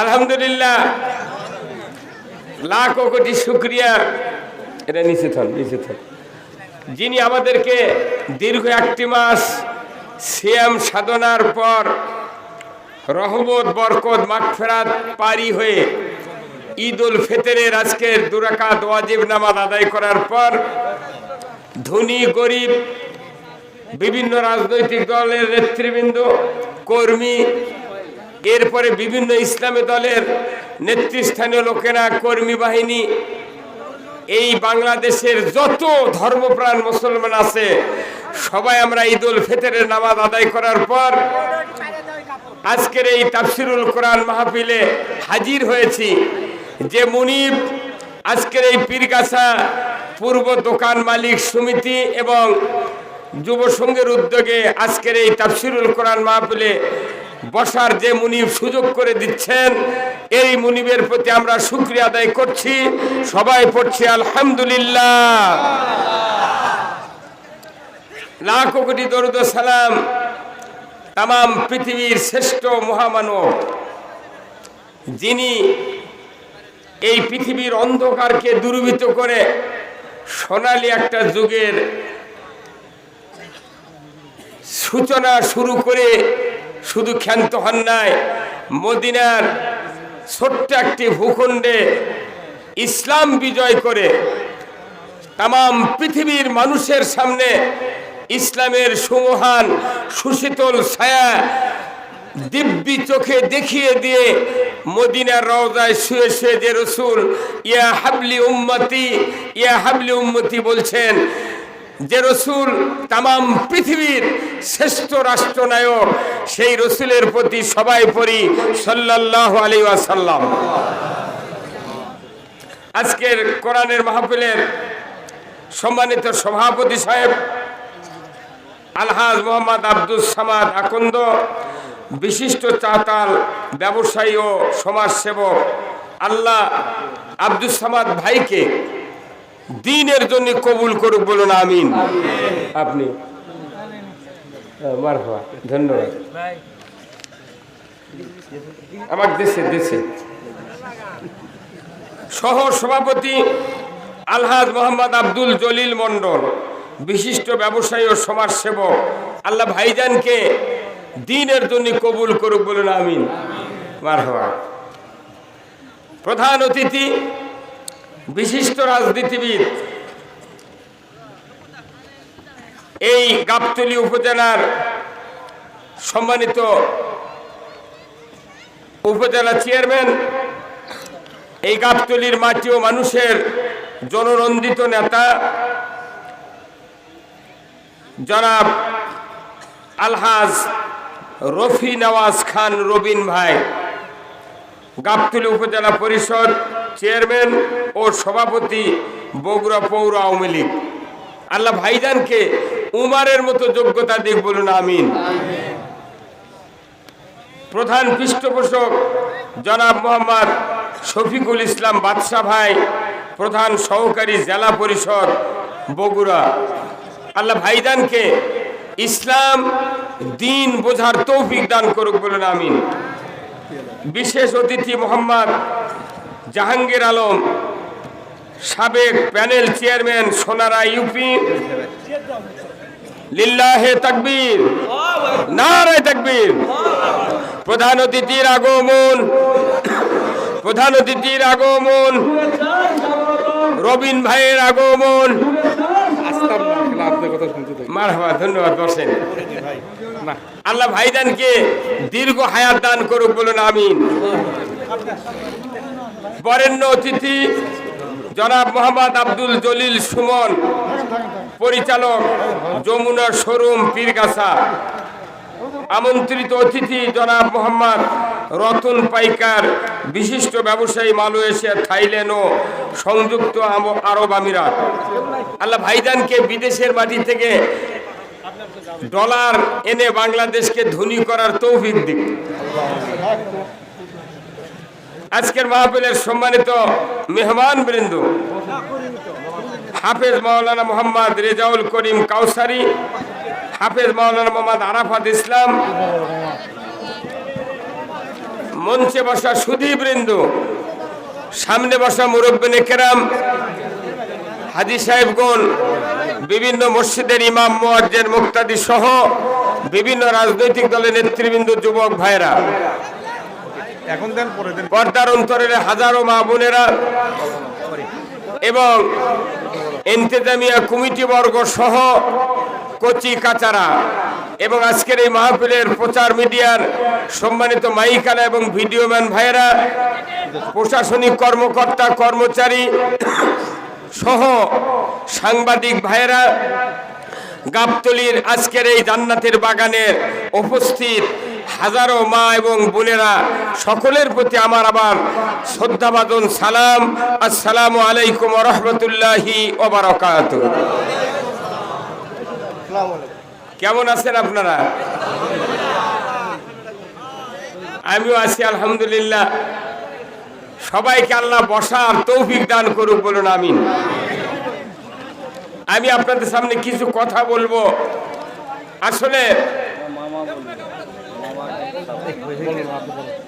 আলহামদুলিল্লাহ। লাখ কোটি শুক্রিয়া। এটা নিচে থন নিচে থন যিনি আমাদেরকে দীর্ঘ একটি মাস সিয়াম সাধনার পর রহমত, বরকত, মাগফেরাত পারি হয়ে ঈদ উল ফিতরের আজকের দুরাকাত ওয়াজিব নামাজ আদায় করার পর ধনী, গরিব, বিভিন্ন রাজনৈতিক দলের নেতৃবৃন্দ, কর্মী এরপরে বিভিন্ন ইসলামী দলের নেতৃস্থানীয় লোকেরা, কর্মী বাহিনী, এই বাংলাদেশের যত ধর্মপ্রাণ মুসলমান আছে, সবাই আমরা ঈদ উল ফিতরের নামাজ আদায় করার পর আজকের এই তাফসিরুল কোরআন মাহফিলে হাজির হয়েছি। যে মুনিব আজকের এই পীরগাছা পূর্ব দোকান মালিক সমিতি এবং যুব সংঘের উদ্যোগে আজকের এই তাফসিরুল কোরআন মাহফিলে বসার যে মুনিব সুযোগ করে দিচ্ছেন, এই মুনিবের প্রতি আমরা শুক্রিয়া আদায় করছি। সবাই পড়ছি, আলহামদুলিল্লাহ। লাখ কোটি দরুদ সালাম তাম পৃথিবীর শ্রেষ্ঠ মহামানব, যিনি এই পৃথিবীর অন্ধকারকে দূরীভূত করে সোনালী একটা যুগের সূচনা শুরু করে শুধু ক্ষান্ত হন নাই, মদিনার ছোট্ট একটি ভূখণ্ডে ইসলাম বিজয় করে তাম পৃথিবীর মানুষের সামনে ইসলামের সুমহান, সুশীতল ছায়া দিব্যি চোখে দেখিয়ে দিয়ে মদিনার রওজায় শুয়ে শুয়ে যে রসুল, ইয়া হাবলি উম্মতি, ইয়া হাবলি উম্মতি বলছেন যে রসুল তাম পৃথিবীর শ্রেষ্ঠ রাষ্ট্রনায়ক, সেই রসুলের প্রতি সবাই পড়ি সাল্লাহ আলী আসাল্লাম আজকের কোরআনের মাহফিলের সম্মানিত সভাপতি সাহেব, আলহাজ মোহাম্মদ আব্দুল সামাদ আকন্দ, বিশিষ্ট চাতাল ব্যবসায়ী ও সমাজসেবক আল্লাহ আব্দুল সামাদ ভাইকে দিনের জন্য কবুল করুক বলুন, আমিন। আপনি ধন্যবাদ। আমার দেশে দেশে সহ সভাপতি আলহাজ মোহাম্মদ আব্দুল জলিল মন্ডল বিশিষ্ট ব্যবসায়ী ও সমাজসেবক, আল্লাহ ভাইজানকে দিনের জন্য কবুল করুক বলুন, আমিন। মারহাবা প্রধান অতিথি বিশিষ্ট রাজনীতিবিদ। এই গাবতলী উপজেলার সম্মানিত উপজেলা চেয়ারম্যান, এই গাবতলির মাটি ও মানুষের জননন্দিত নেতা, জনাব আলহাজ রফি নওয়াজ খান রবিন ভাই। গাবতলী উপজেলা পরিষদ চেয়ারম্যান ও সভাপতি বগুড়া পৌর আওয়ামী লীগ। আল্লাহ ভাইজানকে উমারের মতো যোগ্যতা দিক বলুন, আমিন। প্রধান পৃষ্ঠপোষক জনাব মোহাম্মদ শফিকুল ইসলাম বাদশাহ ভাই, প্রধান সহকারী জেলা পরিষদ বগুড়া। আল্লাহ ভাইজানকে ইসলাম দিন বোঝার তৌফিক দান করুক বলুন, আমিন। বিশেষ অতিথি মোহাম্মদ জাহাঙ্গীর আলম সাবেক প্যানেল চেয়ারম্যান সোনারা ইউপি। লিল্লাহে তাকবীর। নারায় তাকবীর। প্রধান অতিথির আগমন। প্রধান অতিথির আগমন। রবিন ভাইয়ের আগমন। ধন্যবাদ আল্লাহ ভাইদানকে দীর্ঘ হায়াত দান করুক বলুন, আমিন। বরেণ্য অতিথি জনাব মোহাম্মদ আব্দুল জলিল সুমন, পরিচালক যমুনা শোরুম পীরগাছা। আমন্ত্রিত অতিথি জনাব মোহাম্মদ রতন পাইকার, বিশিষ্ট ব্যবসায়ী মালয়েশিয়া, থাইল্যান্ড ও সংযুক্ত আরব আমিরাত। আল্লাহ ভাইজানকে বিদেশের মাটি থেকে ডলার এনে বাংলাদেশকে ধনী করার তৌফিক দিক। আজকের মাহফিলের সম্মানিত মেহমান বৃন্দ, হাফেজ মাওলানা মোহাম্মদ রেজাউল করিম কাউসারি, হাফেজ মাওলানা মোহাম্মদ আরাফাত ইসলাম, মঞ্চে বসা সুধীবৃন্দ সামনে বসা মুরব্বিনে কেরাম, হাজি সাহেবগণ, বিভিন্ন মসজিদের ইমাম মোয়াজ্জের মুক্তাদি সহ বিভিন্ন রাজনৈতিক দলের নেতৃবৃন্দ, যুবক ভাইরা এখন দেন, পরে দেন। পর্দার অন্তরের হাজারো মা বোনেরা এবং ইন্তেজামিয়া কমিটি বর্গ সহ কচি কাচারা এবং আজকের এই মাহফিলের প্রচার মিডিয়ার সম্মানিত মাইকানা এবং ভিডিওম্যান ভাইয়েরা, প্রশাসনিক কর্মকর্তা, কর্মচারী সহ সাংবাদিক ভাইয়েরা, গাবতলির আজকের এই জান্নাতের বাগানের উপস্থিত হাজারো মা এবং বোনেরা সকলের প্রতি আমার আবার শ্রদ্ধাবাদন সালাম। আসসালামু আলাইকুম রহমতুল্লাহি কেমন আছেন আপনারা? আমিও আছি, আলহামদুলিল্লাহ। সবাইকে আল্লাহ বসার তৌফিক দান করুক বলুন, আমিন। আমি আপনাদের সামনে কিছু কথা বলব। আসলে বলুন আপনি বলুন